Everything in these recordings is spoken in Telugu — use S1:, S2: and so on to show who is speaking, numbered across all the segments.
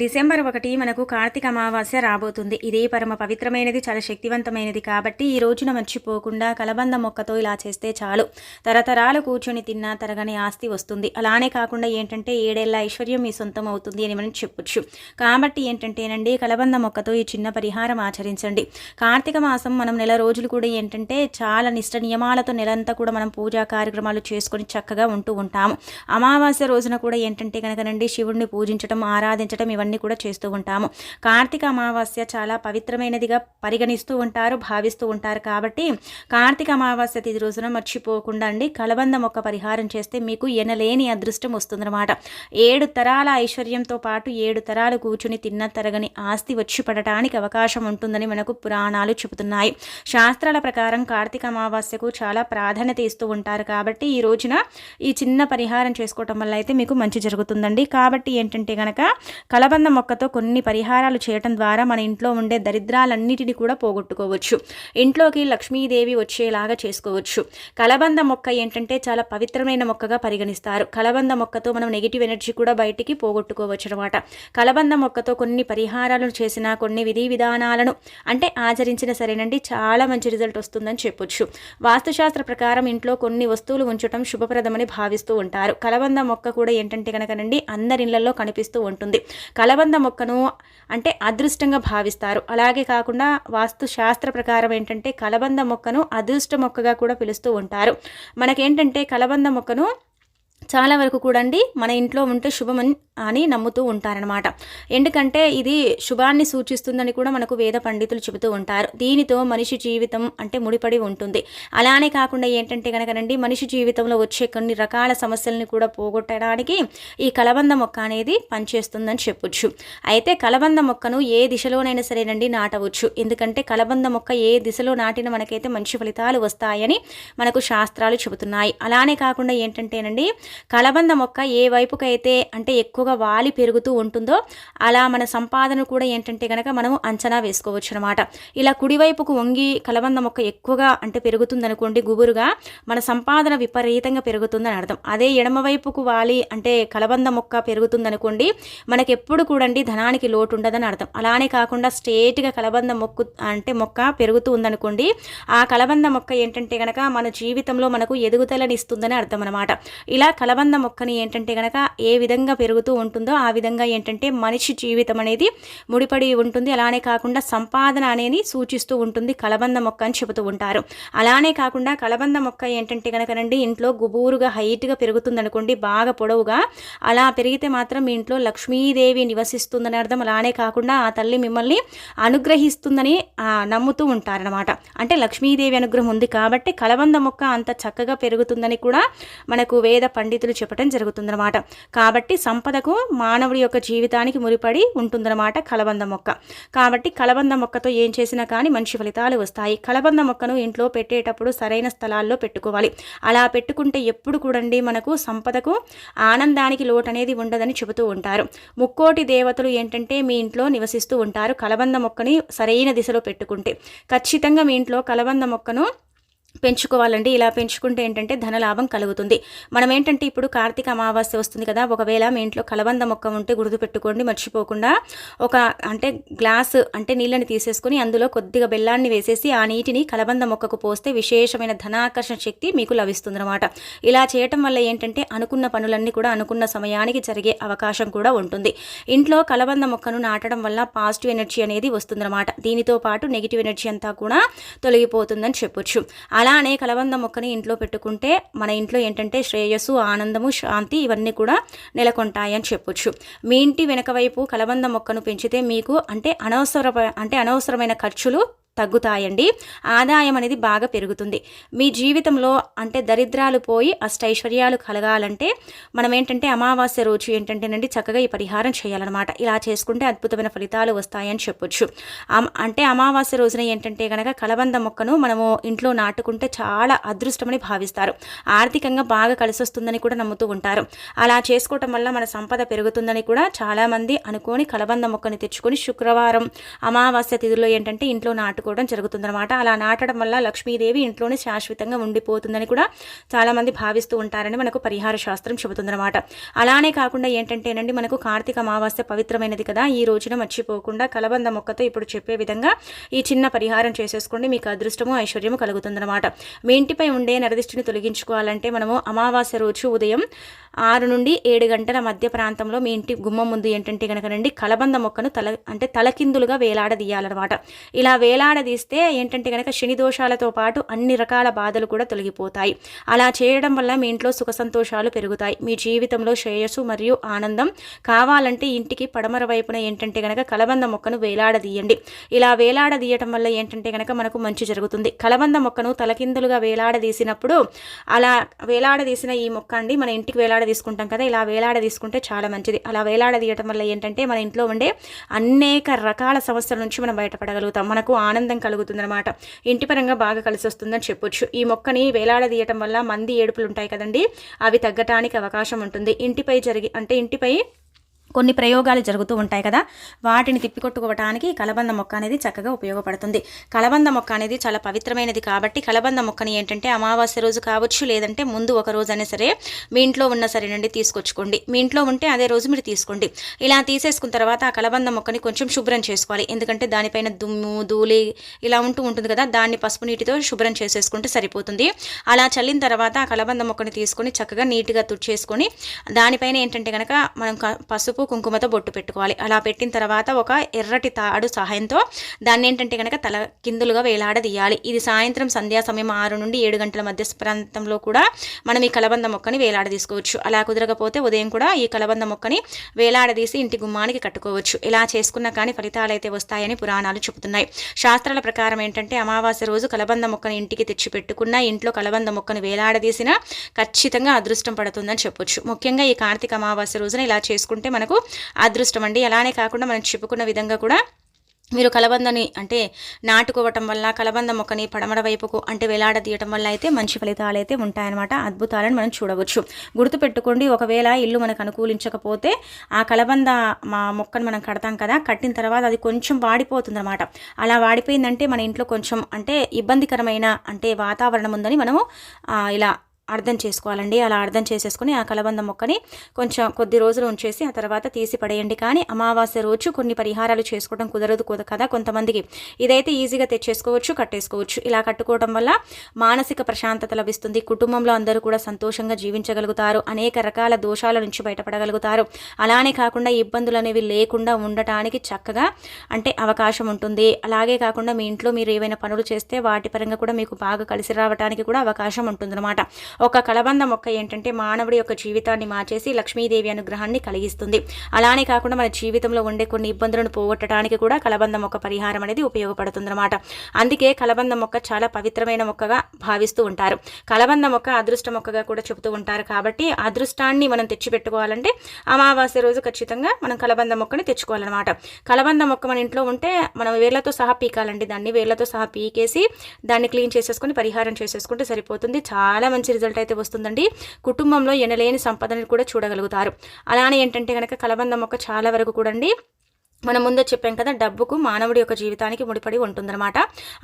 S1: డిసెంబర్ ఒకటి మనకు కార్తీక అమావాస్య రాబోతుంది. ఇది పరమ పవిత్రమైనది చాలా శక్తివంతమైనది కాబట్టి ఈ రోజున మర్చిపోకుండా కలబంద మొక్కతో ఇలా చేస్తే చాలు. తరతరాలు కూర్చొని తిన్నా తరగని ఆస్తి వస్తుంది. అలానే కాకుండా ఏంటంటే ఏడేళ్ళ ఐశ్వర్యం మీ సొంతం అవుతుంది అని మనం చెప్పొచ్చు. కాబట్టి ఏంటంటేనండి కలబంద మొక్కతో ఈ చిన్న పరిహారం ఆచరించండి. కార్తీక మాసం మనం నెల రోజులు కూడా ఏంటంటే చాలా నిష్ట నియమాలతో నెలంతా కూడా మనం పూజా కార్యక్రమాలు చేసుకొని చక్కగా ఉంటూ ఉంటాము. అమావాస్య రోజున కూడా ఏంటంటే కనుకనండి శివుడిని పూజించడం ఆరాధించడం ఇవన్నీ కూడా చేస్తూ ఉంటాము. కార్తీక అమావాస్య చాలా పవిత్రమైనదిగా పరిగణిస్తూ ఉంటారు భావిస్తూ ఉంటారు కాబట్టి కార్తీక అమావాస్య తిది రోజున మర్చిపోకుండా అండి కలబంద మొక్క పరిహారం చేస్తే మీకు ఎనలేని అదృష్టం వస్తుందన్నమాట. ఏడు తరాల ఐశ్వర్యంతో పాటు ఏడు తరాలు కూర్చుని తిన్న తరగని ఆస్తి వచ్చి పడటానికి అవకాశం ఉంటుందని మనకు పురాణాలు చెబుతున్నాయి. శాస్త్రాల ప్రకారం కార్తీక అమావాస్యకు చాలా ప్రాధాన్యత ఇస్తూ ఉంటారు కాబట్టి ఈ రోజున ఈ చిన్న పరిహారం చేసుకోవటం వల్ల అయితే మీకు మంచి జరుగుతుందండి. కాబట్టి ఏంటంటే కనుక కలబంద మొక్కతో కొన్ని పరిహారాలు చేయటం ద్వారా మన ఇంట్లో ఉండే దరిద్రాలన్నిటిని కూడా పోగొట్టుకోవచ్చు. ఇంట్లోకి లక్ష్మీదేవి వచ్చేలాగా చేసుకోవచ్చు. కలబంద మొక్క ఏంటంటే చాలా పవిత్రమైన మొక్కగా పరిగణిస్తారు. కలబంద మొక్కతో మనం నెగిటివ్ ఎనర్జీ కూడా బయటికి పోగొట్టుకోవచ్చు అనమాట కలబంద మొక్కతో కొన్ని పరిహారాలను చేసిన కొన్ని విధి విధానాలను అంటే ఆచరించిన సరేనండి చాలా మంచి రిజల్ట్ వస్తుందని చెప్పొచ్చు. వాస్తుశాస్త్ర ప్రకారం ఇంట్లో కొన్ని వస్తువులు ఉంచడం శుభప్రదమని భావిస్తూ ఉంటారు. కలబంద మొక్క కూడా ఏంటంటే కనుకనండి అందరి ఇళ్ళలో కనిపిస్తూ ఉంటుంది. కలబంద మొక్కను అంటే అదృష్టంగా భావిస్తారు. అలాగే కాకుండా వాస్తు శాస్త్ర ప్రకారం ఏంటంటే కలబంద మొక్కను అదృష్ట మొక్కగా కూడా పిలుస్తూ ఉంటారు. మనకేంటంటే కలబంద మొక్కను చాలా వరకు కూడా అండి మన ఇంట్లో ఉంటే శుభమని అని నమ్ముతూ ఉంటారనమాట ఎందుకంటే ఇది శుభాన్ని సూచిస్తుందని కూడా మనకు వేద పండితులు చెబుతూ ఉంటారు. దీనితో మనిషి జీవితం అంటే ముడిపడి ఉంటుంది. అలానే కాకుండా ఏంటంటే కనుకనండి మనిషి జీవితంలో వచ్చే కొన్ని రకాల సమస్యలను కూడా పోగొట్టడానికి ఈ కలబంద మొక్క అనేది పనిచేస్తుందని చెప్పొచ్చు. అయితే కలబంద మొక్కను ఏ దిశలోనైనా సరేనండి నాటవచ్చు. ఎందుకంటే కలబంద మొక్క ఏ దిశలో నాటిన మనకైతే మంచి ఫలితాలు వస్తాయని మనకు శాస్త్రాలు చెబుతున్నాయి. అలానే కాకుండా ఏంటంటేనండి కలబంద మొక్క ఏ వైపుకైతే అంటే ఎక్కువగా వాలి పెరుగుతూ ఉంటుందో అలా మన సంపాదన కూడా ఏంటంటే కనుక మనము అంచనా వేసుకోవచ్చు అనమాట ఇలా కుడివైపుకు వంగి కలబంద మొక్క ఎక్కువగా అంటే పెరుగుతుంది అనుకోండి గుబురుగా మన సంపాదన విపరీతంగా పెరుగుతుందని అర్థం. అదే ఎడమవైపుకు వాలి అంటే కలబంద మొక్క పెరుగుతుంది అనుకోండి మనకి ఎప్పుడు కూడండి ధనానికి లోటు ఉండదని అర్థం. అలానే కాకుండా స్ట్రేట్గా కలబంద మొక్కు అంటే మొక్క పెరుగుతూ ఉందనుకోండి ఆ కలబంద మొక్క ఏంటంటే కనుక మన జీవితంలో మనకు ఎదుగుదలని ఇస్తుందని అర్థం అనమాట ఇలా కలబంద మొక్కని ఏంటంటే కనుక ఏ విధంగా పెరుగుతూ ఉంటుందో ఆ విధంగా ఏంటంటే మనిషి జీవితం అనేది ముడిపడి ఉంటుంది. అలానే కాకుండా సంపాదన అనేది సూచిస్తూ ఉంటుంది. కలబంద మొక్క అని చెబుతూ ఉంటారు. అలానే కాకుండా కలబంద మొక్క ఏంటంటే కనుకనండి ఇంట్లో గుబూరుగా హైట్గా పెరుగుతుంది అనుకోండి బాగా పొడవుగా అలా పెరిగితే మాత్రం మీ ఇంట్లో లక్ష్మీదేవి నివసిస్తుందని అర్థం. అలానే కాకుండా ఆ తల్లి మిమ్మల్ని అనుగ్రహిస్తుందని నమ్ముతూ ఉంటారనమాట అంటే లక్ష్మీదేవి అనుగ్రహం ఉంది కాబట్టి కలబంద మొక్క అంత చక్కగా పెరుగుతుందని కూడా మనకు వేద పండితులు చెప్పడం జరుగుతుందన్నమాట. కాబట్టి సంపదకు మానవుడి యొక్క జీవితానికి మురిపడి ఉంటుందన్నమాట కలబంద మొక్క. కాబట్టి కలబంద మొక్కతో ఏం చేసినా కానీ మంచి ఫలితాలు వస్తాయి. కలబంద మొక్కను ఇంట్లో పెట్టేటప్పుడు సరైన స్థలాల్లో పెట్టుకోవాలి. అలా పెట్టుకుంటే ఎప్పుడు కూడండి మనకు సంపదకు ఆనందానికి లోటు అనేది ఉండదని చెబుతూ ఉంటారు. ముక్కోటి దేవతలు ఏంటంటే మీ ఇంట్లో నివసిస్తూ ఉంటారు కలబంద మొక్కని సరైన దిశలో పెట్టుకుంటే. ఖచ్చితంగా మీ ఇంట్లో కలబంద మొక్కను పెంచుకోవాలండి. ఇలా పెంచుకుంటే ఏంటంటే ధనలాభం కలుగుతుంది. మనం ఏంటంటే ఇప్పుడు కార్తీక అమావాస్య వస్తుంది కదా ఒకవేళ మీ ఇంట్లో కలబంద మొక్క ఉంటే గుర్తు పెట్టుకోండి మర్చిపోకుండా ఒక అంటే గ్లాస్ అంటే నీళ్ళని తీసేసుకొని అందులో కొద్దిగా బెల్లాన్ని వేసేసి ఆ నీటిని కలబంద మొక్కకు పోస్తే విశేషమైన ధనాకర్షణ శక్తి మీకు లభిస్తుంది అనమాట ఇలా చేయటం వల్ల ఏంటంటే అనుకున్న పనులన్నీ కూడా అనుకున్న సమయానికి జరిగే అవకాశం కూడా ఉంటుంది. ఇంట్లో కలబంద మొక్కను నాటడం వల్ల పాజిటివ్ ఎనర్జీ అనేది వస్తుందన్నమాట. దీనితో పాటు నెగిటివ్ ఎనర్జీ అంతా కూడా తొలగిపోతుందని చెప్పొచ్చు. అలానే కలబంద మొక్కని ఇంట్లో పెట్టుకుంటే మన ఇంట్లో ఏంటంటే శ్రేయస్సు ఆనందము శాంతి ఇవన్నీ కూడా నెలకొంటాయని చెప్పొచ్చు. మీ ఇంటి వెనక వైపు కలబంద మొక్కను పెంచితే మీకు అంటే అనవసర అంటే అనవసరమైన ఖర్చులు తగ్గుతాయండి. ఆదాయం అనేది బాగా పెరుగుతుంది. మీ జీవితంలో అంటే దరిద్రాలు పోయి అష్టైశ్వర్యాలు కలగాలంటే మనం ఏంటంటే అమావాస్య రోజు ఏంటంటేనండి చక్కగా ఈ పరిహారం చేయాలన్నమాట. ఇలా చేసుకుంటే అద్భుతమైన ఫలితాలు వస్తాయని చెప్పొచ్చు. అంటే అమావాస్య రోజున ఏంటంటే కనుక కలబంద మొక్కను మనము ఇంట్లో నాటుకుంటే చాలా అదృష్టమని భావిస్తారు. ఆర్థికంగా బాగా కలిసి వస్తుందని కూడా నమ్ముతూ ఉంటారు. అలా చేసుకోవటం వల్ల మన సంపద పెరుగుతుందని కూడా చాలామంది అనుకొని కలబంద మొక్కని తెచ్చుకొని శుక్రవారం అమావాస్య తిథిలో ఏంటంటే ఇంట్లో నాటు నాటుకోవడం జరుగుతుందన్నమాట. అలా నాటడం వల్ల లక్ష్మీదేవి ఇంట్లోనే శాశ్వతంగా ఉండిపోతుందని కూడా చాలామంది భావిస్తూ ఉంటారని మనకు పరిహార శాస్త్రం చెబుతుందన్నమాట. అలానే కాకుండా ఏంటంటేనండి మనకు కార్తీక అమావాస్య పవిత్రమైనది కదా ఈ రోజున మర్చిపోకుండా కలబంద మొక్కతో ఇప్పుడు చెప్పే విధంగా ఈ చిన్న పరిహారం చేసేసుకోండి. మీకు అదృష్టము ఐశ్వర్యము కలుగుతుందన్నమాట. మీ ఇంటిపై ఉండే నరదిష్టిని తొలగించుకోవాలంటే మనము అమావాస్య రోజు ఉదయం ఆరు నుండి ఏడు గంటల మధ్య ప్రాంతంలో మీ ఇంటి గుమ్మం ముందు ఏంటంటే కనుకనండి కలబంద మొక్కను తల అంటే తలకిందులుగా వేలాడదీయాలన్నమాట. ఇలా వేలాడదీస్తే ఏంటంటే కనుక శని దోషాలతో పాటు అన్ని రకాల బాధలు కూడా తొలగిపోతాయి. అలా చేయడం వల్ల మీ ఇంట్లో సుఖ సంతోషాలు పెరుగుతాయి. మీ జీవితంలో శ్రేయస్సు మరియు ఆనందం కావాలంటే ఇంటికి పడమర వైపున ఏంటంటే కనుక కలబంద మొక్కను వేలాడదీయండి. ఇలా వేలాడదీయటం వల్ల ఏంటంటే కనుక మనకు మంచి జరుగుతుంది. కలబంద మొక్కను తలకిందులుగా వేలాడదీసినప్పుడు అలా వేలాడదీసిన ఈ మొక్క అండి మన ఇంటికి వేలాడ తీసుకుంటాం కదా ఇలా వేలాడదీసుకుంటే చాలా మంచిది. అలా వేలాడదీయటం వల్ల ఏంటంటే మన ఇంట్లో ఉండే అనేక రకాల సమస్యల నుంచి మనం బయటపడగలుగుతాం. మనకు ఆనందం కలుగుతుందన్నమాట. ఇంటి పరంగా బాగా కలిసి వస్తుందని చెప్పొచ్చు. ఈ మొక్కని వేలాడదీయటం వల్ల మంది ఏడుపులు ఉంటాయి కదండి అవి తగ్గటానికి అవకాశం ఉంటుంది. ఇంటిపై జరిగి అంటే ఇంటిపై కొన్ని ప్రయోగాలు జరుగుతూ ఉంటాయి కదా. వాటిని తిప్పికొట్టుకోవటానికి కలబంద మొక్క అనేది చక్కగా ఉపయోగపడుతుంది. కలబంద మొక్క అనేది చాలా పవిత్రమైనది కాబట్టి కలబంద మొక్కని ఏంటంటే అమావాస్య రోజు కావచ్చు లేదంటే ముందు ఒక రోజు అయినా సరే మీ ఇంట్లో ఉన్న సరేనండి తీసుకొచ్చుకోండి. మీ ఇంట్లో ఉంటే అదే రోజు మీరు తీసుకోండి. ఇలా తీసేసుకున్న తర్వాత ఆ కలబంద మొక్కని కొంచెం శుభ్రం చేసుకోవాలి. ఎందుకంటే దానిపైన దుమ్ము ధూళి ఇలా ఉంటూ ఉంటుంది కదా. దాన్ని పసుపు నీటితో శుభ్రం చేసేసుకుంటే సరిపోతుంది. అలా చల్లిన తర్వాత ఆ కలబంద మొక్కని తీసుకొని చక్కగా నీట్గా తుడిచేసుకొని దానిపైన ఏంటంటే కనుక మనం పసుపు కుంకుమతో బొట్టు పెట్టుకోవాలి. అలా పెట్టిన తర్వాత ఒక ఎర్రటి తాడు సహాయంతో దాన్ని ఏంటంటే కనుక తల కిందులుగా వేలాడదీయాలి. ఇది సాయంత్రం సంధ్యా సమయం ఆరు నుండి ఏడు గంటల మధ్య ప్రాంతంలో కూడా మనం ఈ కలబంద మొక్కని వేలాడదీసుకోవచ్చు. అలా కుదరకపోతే ఉదయం కూడా ఈ కలబంద మొక్కని వేలాడదీసి ఇంటి గుమ్మానికి కట్టుకోవచ్చు. ఇలా చేసుకున్నా కానీ ఫలితాలు అయితే వస్తాయని పురాణాలు చెబుతున్నాయి. శాస్త్రాల ప్రకారం ఏంటంటే అమావాస్య రోజు కలబంద మొక్కని ఇంటికి తెచ్చి పెట్టుకున్న ఇంట్లో కలబంద మొక్కను వేలాడదీసినా ఖచ్చితంగా అదృష్టం పడుతుందని చెప్పొచ్చు. ముఖ్యంగా ఈ కార్తీక అమావాస్య రోజున ఇలా చేసుకుంటే మనకు అదృష్టం అండి. అలానే కాకుండా మనం చెప్పుకున్న విధంగా కూడా మీరు కలబందని అంటే నాటుకోవటం వల్ల కలబంద మొక్కని పడమర వైపుకు అంటే వేలాడదీయటం వల్ల అయితే మంచి ఫలితాలు అయితే ఉంటాయన్నమాట. అద్భుతాలను మనం చూడవచ్చు. గుర్తుపెట్టుకోండి ఒకవేళ ఇల్లు మనకు అనుకూలించకపోతే ఆ కలబంద మా మొక్కను మనం కడతాం కదా కట్టిన తర్వాత అది కొంచెం వాడిపోతుందన్నమాట. అలా వాడిపోయిందంటే మన ఇంట్లో కొంచెం అంటే ఇబ్బందికరమైన అంటే వాతావరణం ఉందని మనము ఇలా అర్థం చేసుకోవాలండి. అలా అర్థం చేసేసుకుని ఆ కలబంద మొక్కని కొంచెం కొద్ది రోజులు ఉంచేసి ఆ తర్వాత తీసి పడేయండి. కానీ అమావాస్య రోజు కొన్ని పరిహారాలు చేసుకోవడం కుదరదు కదా కొంతమందికి. ఇదైతే ఈజీగా తెచ్చేసుకోవచ్చు కట్టేసుకోవచ్చు. ఇలా కట్టుకోవడం వల్ల మానసిక ప్రశాంతత లభిస్తుంది. కుటుంబంలో అందరూ కూడా సంతోషంగా జీవించగలుగుతారు. అనేక రకాల దోషాల నుంచి బయటపడగలుగుతారు. అలానే కాకుండా ఇబ్బందులు అనేవి లేకుండా ఉండటానికి చక్కగా అంటే అవకాశం ఉంటుంది. అలాగే కాకుండా మీ ఇంట్లో మీరు ఏవైనా పనులు చేస్తే వాటి పరంగా కూడా మీకు బాగా కలిసి రావడానికి కూడా అవకాశం ఉంటుందన్నమాట. ఒక కలబంద మొక్క ఏంటంటే మానవుడి యొక్క జీవితాన్ని మార్చేసి లక్ష్మీదేవి అనుగ్రహాన్ని కలిగిస్తుంది. అలానే కాకుండా మన జీవితంలో ఉండే కొన్ని ఇబ్బందులను పోగొట్టడానికి కూడా కలబంద మొక్క పరిహారం అనేది ఉపయోగపడుతుందన్నమాట. అందుకే కలబంద మొక్క చాలా పవిత్రమైన మొక్కగా భావిస్తూ ఉంటారు. కలబంద మొక్క అదృష్ట మొక్కగా కూడా చెబుతూ ఉంటారు కాబట్టి అదృష్టాన్ని మనం తెచ్చిపెట్టుకోవాలంటే అమావాస్య రోజు ఖచ్చితంగా మనం కలబంద మొక్కని తెచ్చుకోవాలన్నమాట. కలబంద మొక్క మన ఇంట్లో ఉంటే మనం వేళ్ళతో సహా పీకాలండి. దాన్ని వేళ్ళతో సహా పీకేసి దాన్ని క్లీన్ చేసేసుకొని పరిహారం చేసేసుకుంటే సరిపోతుంది. చాలా మంచి రిజల్ట్ అయితే వస్తుందండి. కుటుంబంలో ఎనలేని సంపదను కూడా చూడగలుగుతారు. అలానే ఏంటంటే కనుక కలబంద మొక్క చాలా వరకు కూడా మనం ముందే చెప్పాం కదా డబ్బుకు మానవుడి యొక్క జీవితానికి ముడిపడి ఉంటుందన్నమాట.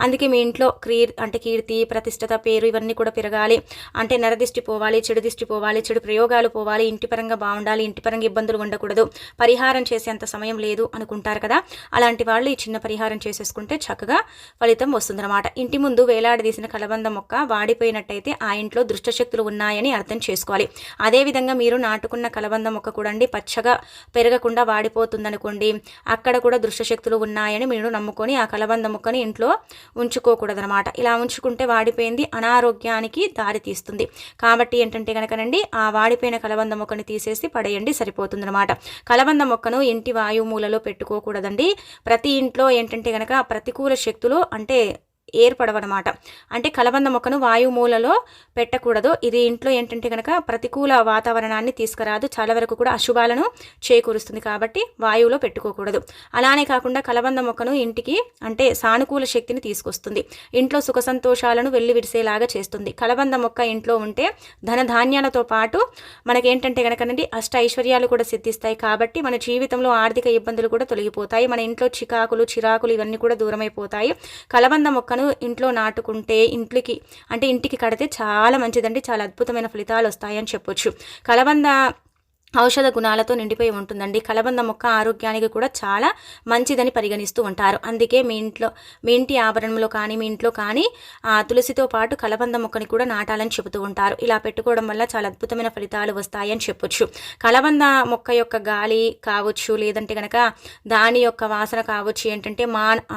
S1: అందుకే మీ ఇంట్లో క్రీ అంటే కీర్తి ప్రతిష్టత పేరు ఇవన్నీ కూడా పెరగాలి. అంటే నరదిష్టి పోవాలి చెడు దిష్టి పోవాలి చెడు ప్రయోగాలు పోవాలి ఇంటి పరంగా బాగుండాలి ఇంటి పరంగా ఇబ్బందులు ఉండకూడదు పరిహారం చేసేంత సమయం లేదు అనుకుంటారు కదా. అలాంటి వాళ్ళు ఈ చిన్న పరిహారం చేసేసుకుంటే చక్కగా ఫలితం వస్తుందన్నమాట. ఇంటి ముందు వేలాడదీసిన కలబంద మొక్క వాడిపోయినట్టయితే ఆ ఇంట్లో దుష్టశక్తులు ఉన్నాయని అర్థం చేసుకోవాలి. అదేవిధంగా మీరు నాటుకున్న కలబంద మొక్క కూడా పచ్చగా పెరగకుండా వాడిపోతుందనుకోండి అక్కడ కూడా దుష్టశక్తులు ఉన్నాయని మీరు నమ్ముకొని ఆ కలబంద ముక్కని ఇంట్లో ఉంచుకోకూడదనమాట ఇలా ఉంచుకుంటే వాడిపోయింది అనారోగ్యానికి దారి తీస్తుంది. కాబట్టి ఏంటంటే కనుకనండి ఆ వాడిపోయిన కలబంద మొక్కని తీసేసి పడేయండి సరిపోతుందనమాట కలబంద మొక్కను ఇంటి వాయుమూలలో పెట్టుకోకూడదండి. ప్రతి ఇంట్లో ఏంటంటే కనుక ప్రతికూల శక్తులు అంటే ఏర్పడవన్నమాట అంటే కలబంద మొక్కను వాయుమూలలో పెట్టకూడదు. ఇది ఇంట్లో ఏంటంటే కనుక ప్రతికూల వాతావరణాన్ని తీసుకురాదు. చాలా వరకు కూడా అశుభాలను చేకూరుస్తుంది కాబట్టి వాయువులో పెట్టుకోకూడదు. అలానే కాకుండా కలబంద మొక్కను ఇంటికి అంటే సానుకూల శక్తిని తీసుకొస్తుంది. ఇంట్లో సుఖ సంతోషాలను వెళ్ళి విడిసేలాగా చేస్తుంది. కలబంద మొక్క ఇంట్లో ఉంటే ధన ధాన్యాలతో పాటు మనకేంటంటే కనుకనండి అష్ట ఐశ్వర్యాలు కూడా సిద్ధిస్తాయి కాబట్టి మన జీవితంలో ఆర్థిక ఇబ్బందులు కూడా తొలగిపోతాయి. మన ఇంట్లో చికాకులు చిరాకులు ఇవన్నీ కూడా దూరమైపోతాయి. కలబంద మొక్కను ఇంట్లో నాటుకుంటే ఇంట్లోకి అంటే ఇంటికి కడితే చాలా మంచిదండి చాలా అద్భుతమైన ఫలితాలు వస్తాయని చెప్పొచ్చు. కలబంద ఔషధ గుణాలతో నిండిపోయి ఉంటుందండి. కలబంద మొక్క ఆరోగ్యానికి కూడా చాలా మంచిదని పరిగణిస్తూ ఉంటారు. అందుకే మీ ఇంట్లో మీ ఇంటి ఆభరణంలో కానీ మీ ఇంట్లో కానీ ఆ తులసితో పాటు కలబంద మొక్కని కూడా నాటాలని చెబుతూ ఉంటారు. ఇలా పెట్టుకోవడం వల్ల చాలా అద్భుతమైన ఫలితాలు వస్తాయని చెప్పొచ్చు. కలబంద మొక్క యొక్క గాలి కావచ్చు లేదంటే కనుక దాని యొక్క వాసన కావచ్చు ఏంటంటే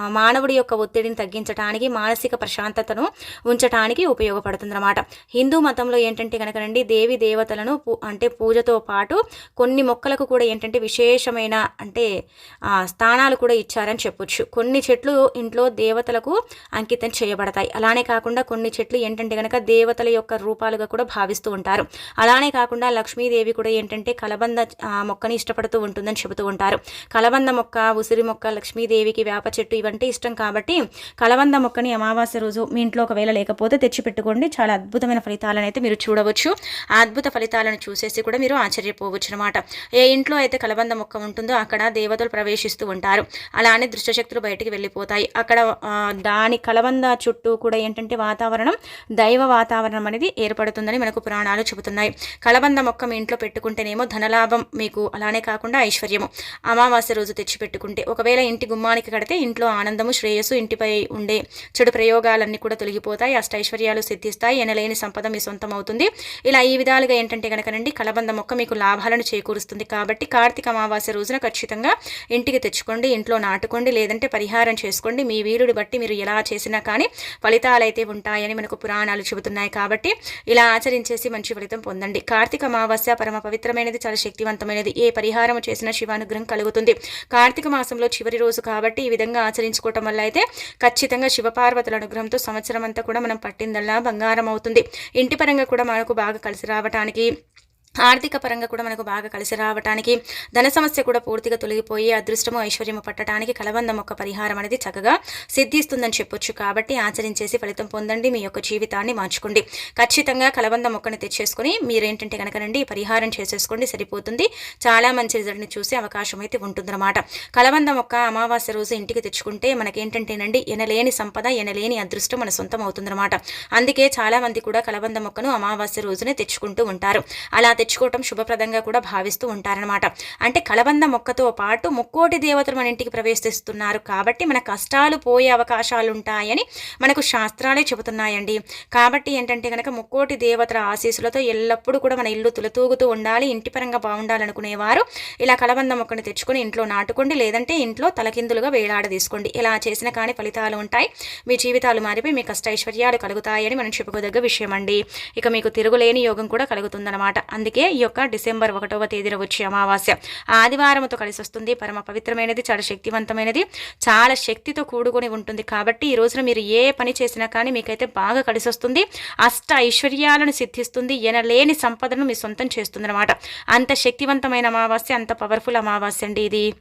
S1: మానవుడి యొక్క ఒత్తిడిని తగ్గించడానికి మానసిక ప్రశాంతతను ఉంచడానికి ఉపయోగపడుతుందన్నమాట. హిందూ మతంలో ఏంటంటే కనుక దేవి దేవతలను అంటే పూజతో పాటు కొన్ని మొక్కలకు కూడా ఏంటంటే విశేషమైన అంటే స్థానాలు కూడా ఇచ్చారని చెప్పొచ్చు. కొన్ని చెట్లు ఇంట్లో దేవతలకు అంకితం చేయబడతాయి. అలానే కాకుండా కొన్ని చెట్లు ఏంటంటే కనుక దేవతల యొక్క రూపాలుగా కూడా భావిస్తూ ఉంటారు. అలానే కాకుండా లక్ష్మీదేవి కూడా ఏంటంటే కలబంద మొక్కని ఇష్టపడుతూ ఉంటుందని చెబుతూ ఉంటారు. కలబంద మొక్క ఉసిరి మొక్క లక్ష్మీదేవికి వేప చెట్టు ఇవంటే ఇష్టం కాబట్టి కలబంద మొక్కని అమావాస్య రోజు మీ ఇంట్లో ఒకవేళ లేకపోతే తెచ్చిపెట్టుకోండి. చాలా అద్భుతమైన ఫలితాలను అయితే మీరు చూడవచ్చు. ఆ అద్భుత ఫలితాలను చూసేసి కూడా మీరు ఆశ్చర్యపోవచ్చు. అనమాట ఏ ఇంట్లో అయితే కలబంద మొక్క ఉంటుందో అక్కడ దేవతలు ప్రవేశిస్తూ ఉంటారు. అలానే దృష్టశక్తులు బయటికి వెళ్ళిపోతాయి. అక్కడ దాని కలబంద చుట్టూ కూడా ఏంటంటే వాతావరణం దైవ వాతావరణం అనేది ఏర్పడుతుందని మనకు పురాణాలు చెబుతున్నాయి. కలబంద మొక్క మీ ఇంట్లో పెట్టుకుంటేనేమో ధనలాభం మీకు అలానే కాకుండా ఐశ్వర్యము. అమావాస్య రోజు తెచ్చి పెట్టుకుంటే ఒకవేళ ఇంటి గుమ్మానికి కడితే ఇంట్లో ఆనందము శ్రేయస్సు ఇంటిపై ఉండే చెడు ప్రయోగాలన్నీ కూడా తొలగిపోతాయి. అష్టైశ్వర్యాలు సిద్ధిస్తాయి. ఎనలేని సంపద మీ సొంతం అవుతుంది ఇలా ఈ విధాలుగా ఏంటంటే కనుకనండి కలబంద మొక్క మీకు లాభం లాభాలను చేకూరుస్తుంది. కాబట్టి కార్తీక అమావాస్య రోజున ఖచ్చితంగా ఇంటికి తెచ్చుకోండి ఇంట్లో నాటుకోండి లేదంటే పరిహారం చేసుకోండి. మీ వీరుడి బట్టి మీరు ఎలా చేసినా కానీ ఫలితాలు అయితే ఉంటాయని మనకు పురాణాలు చెబుతున్నాయి. కాబట్టి ఇలా ఆచరించేసి మంచి ఫలితం పొందండి. కార్తీక అమావాస్య పరమ పవిత్రమైనది చాలా శక్తివంతమైనది. ఏ పరిహారం చేసినా శివానుగ్రహం కలుగుతుంది. కార్తీక మాసంలో చివరి రోజు కాబట్టి ఈ విధంగా ఆచరించుకోవటం వల్ల అయితే ఖచ్చితంగా శివపార్వతుల అనుగ్రహంతో సంవత్సరం అంతా కూడా మనం పట్టిందల్లా బంగారం అవుతుంది. ఇంటి పరంగా కూడా మనకు బాగా కలిసి రావడానికి ఆర్థిక పరంగా కూడా మనకు బాగా కలిసి రావడానికి ధన సమస్య కూడా పూర్తిగా తొలగిపోయి అదృష్టము ఐశ్వర్యము పట్టడానికి కలబంద మొక్క పరిహారం అనేది చక్కగా సిద్ధిస్తుందని చెప్పొచ్చు. కాబట్టి ఆచరించేసి ఫలితం పొందండి. మీ యొక్క జీవితాన్ని మార్చుకోండి. ఖచ్చితంగా కలబంద మొక్కని తెచ్చేసుకుని మీరేంటంటే కనుకనండి పరిహారం చేసేసుకోండి సరిపోతుంది. చాలా మంచి రిజల్ట్ని చూసే అవకాశం అయితే ఉంటుందన్నమాట. కలబంద మొక్క అమావాస్య రోజు ఇంటికి తెచ్చుకుంటే మనకేంటంటేనండి ఎనలేని సంపద ఎనలేని అదృష్టం మన సొంతం అవుతుందన్నమాట. అందుకే చాలామంది కూడా కలబంద మొక్కను అమావాస్య రోజునే తెచ్చుకుంటూ ఉంటారు. అలా తెచ్చుకోవటం శుభప్రదంగా కూడా భావిస్తూ ఉంటారనమాట అంటే కలబంద మొక్కతో పాటు ముక్కోటి దేవతలు మన ఇంటికి ప్రవేశిస్తున్నారు కాబట్టి మన కష్టాలు పోయే అవకాశాలు ఉంటాయని మనకు శాస్త్రాలే చెబుతున్నాయండి. కాబట్టి ఏంటంటే కనుక ముక్కోటి దేవతల ఆశీస్సులతో ఎల్లప్పుడూ కూడా మన ఇల్లు తులతూగుతూ ఉండాలి ఇంటి పరంగా బాగుండాలనుకునేవారు ఇలా కలబంద మొక్కను తెచ్చుకొని ఇంట్లో నాటుకోండి లేదంటే ఇంట్లో తలకిందులుగా వేలాడదీసుకోండి ఇలా చేసిన కానీ ఫలితాలు ఉంటాయి. మీ జీవితాలు మారిపోయి మీ కష్ట ఐశ్వర్యాలు కలుగుతాయని మనం చెప్పుకోదగ్గ విషయం అండి ఇక మీకు తిరుగులేని యోగం కూడా కలుగుతుందన్నమాట. అందుకే అందుకే ఈ యొక్క డిసెంబర్ ఒకటవ తేదీన వచ్చే అమావాస్య. ఆదివారంతో కలిసి వస్తుంది. పరమ పవిత్రమైనది చాలా శక్తివంతమైనది చాలా శక్తితో కూడుకొని ఉంటుంది. కాబట్టి ఈ రోజున మీరు ఏ పని చేసినా కానీ మీకైతే బాగా కలిసి వస్తుంది. అష్ట ఐశ్వర్యాలను సిద్ధిస్తుంది. ఎనలేని సంపదను మీ సొంతం చేస్తుంది అంత శక్తివంతమైన అమావాస్య అంత పవర్ఫుల్ అమావాస్య అండి ఇది.